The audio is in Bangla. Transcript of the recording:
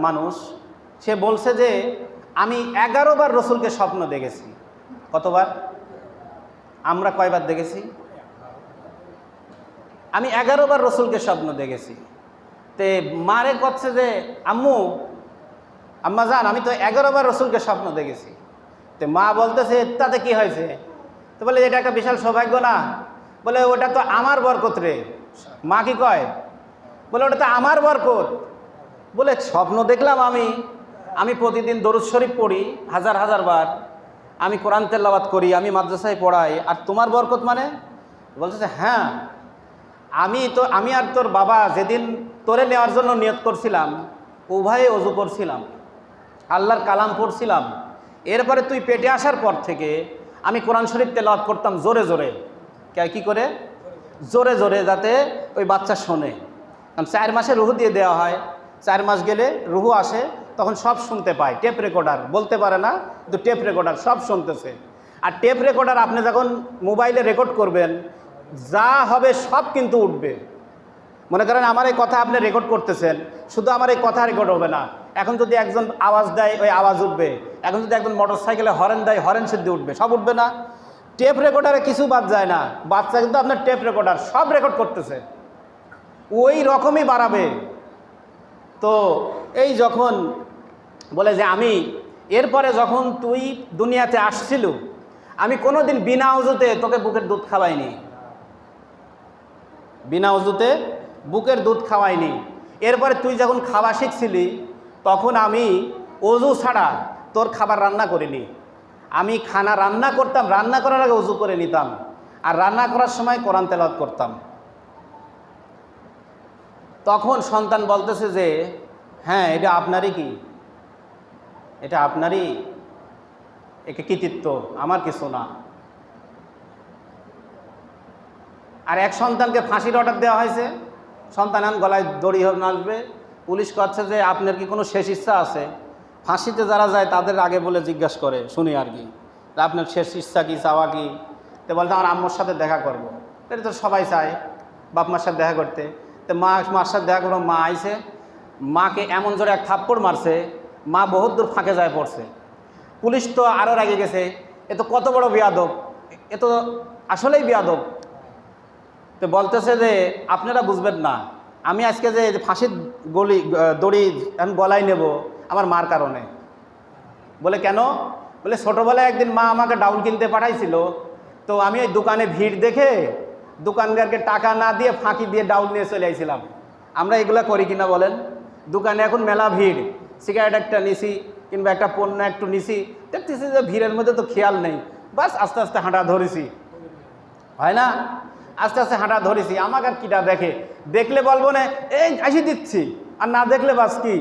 মানুষ, সে বলছে যে, আমি এগারো বার রসুলকে স্বপ্ন দেখেছি। কতবার? আমরা কয়বার দেখেছি? আমি এগারো বার রসুলকে স্বপ্ন দেখেছি। তে মারে করছে যে, আম্মু, আম্মা জান, আমি তো এগারো বার রসুলকে স্বপ্ন দেখেছি। তে মা বলতেছে, তাতে কি হয়েছে? তো বলে, এটা একটা বিশাল সৌভাগ্য না। বলে, ওটা তো আমার বরকত রে। মা কি কয়? বলে, ওটা তো আমার বরকত। বলে স্বপ্ন দেখলাম আমি। আমি প্রতিদিন দরুদ শরীফ পড়ি, হাজার হাজার বার। আমি কোরআন তেল্লাবাদ করি, আমি মাদ্রাসায় পড়াই। আর তোমার বরকত মানে? বলতেছে হ্যাঁ আমি তো, আমি আর তোর বাবা যেদিন তোরে নেওয়ার জন্য নিয়ত করছিলাম, উভয়ে অজু করছিলাম, আল্লাহর কালাম পড়ছিলাম। এরপরে তুই পেটে আসার পর থেকে আমি কোরআন শরীফ তেলাওয়াত করতাম জোরে জোরে। কে, কি করে? জোরে জোরে, যাতে ওই বাচ্চা শোনে। কারণ চার মাসে রুহু দিয়ে দেওয়া হয়। চার মাস গেলে রুহু আসে, তখন সব শুনতে পায়। টেপ রেকর্ডার বলতে পারে না, কিন্তু টেপ রেকর্ডার সব শুনতেছে। আর টেপ রেকর্ডার আপনি যখন মোবাইলে রেকর্ড করবেন, যা হবে সব কিন্তু উঠবে। মনে করেন আমার এই কথা আপনি রেকর্ড করতেছেন, শুধু আমার এই কথা রেকর্ড হবে না। এখন যদি একজন আওয়াজ দেয়, ওই আওয়াজ উঠবে। এখন যদি একজন মোটর সাইকেলে হরেন দেয় হরেন সিদ্ধি উঠবে, সব উঠবে না। টেপ রেকর্ডারে কিছু বাদ যায় না। বাচ্চা কিন্তু আপনার টেপ রেকর্ডার সব রেকর্ড করতেছে। ওই রকমই বাড়াবে। তো এই যখন বলে যে আমি, এরপরে যখন তুই দুনিয়াতে আসছিল, আমি কোনোদিন বিনা উজুতে তোকে বুকের দুধ খাওয়াইনি। বিনা উজুতে বুকের দুধ খাওয়াইনি। এরপরে তুই যখন খাওয়া শিখছিলি, তখন আমি অজু ছাড়া তোর খাবার রান্না করিনি। আমি খানা রান্না করতাম, রান্না করার আগে উজু করে নিতাম। আর রান্না করার সময় কোরআন তেলাওয়াত করতাম। তখন সন্তান বলতেছে যে হ্যাঁ এটা আপনারই কি? এটা আপনারই একে কৃতিত্ব, আমার কিছু না। আর এক সন্তানকে ফাঁসির অর্ডার দেওয়া হয়েছে। সন্তান গলায় দড়ি নাচবে। পুলিশ করছে যে, আপনার কি কোনো শেষ ইচ্ছা আছে? ফাঁসিতে যারা যায়, তাদের আগে বলে জিজ্ঞাসা করে, শুনি আর কি। আপনার শেষ ইচ্ছা কি, চাওয়া কি? তো বলতে, আমার আম্মুর সাথে দেখা করব। এটা তো সবাই চায়, বাপ মার সাথে দেখা করতে। তো মা মার সাথে দেখা করব মা আইছে। মাকে এমন জোরে এক থাপ্পড় মারছে, মা বহুত দূর ফাঁকে যায় পড়ছে। পুলিশ তো আরও রেগে গেছে, এ তো কত বড় বিয়াদব, এ তো আসলেই বিয়াদব। তো বলতেছে যে, আপনারা বুঝবেন না, আমি আজকে যে ফাঁসির গলি দড়ি এখন গলায় নেব আমার মার কারণে। বলে কেন? বলে ছোটোবেলায় একদিন মা আমাকে ডাউল কিনতে পাঠাইছিল, তো আমি ওই দোকানে ভিড় দেখে দোকানদারকে টাকা না দিয়ে ফাঁকি দিয়ে ডাউল নিয়ে চলে আইছিলাম। আমরা এগুলা করি কিনা বলেন? দোকানে এখন মেলা ভিড়। সিগারেট একটা নিছি, কিংবা একটা পণ্য একটু নিছি। দেখতেছি যে ভিড়ের মধ্যে তো খেয়াল নেই। বাস আস্তে আস্তে হাঁটা ধরেছি। হয় না? আস্তে আস্তে হাঁটা ধরেছি। আমাকে আর কিটা দেখে? দেখলে বলব না, এই, আসি দিচ্ছি। আর না দেখলে বাস কি?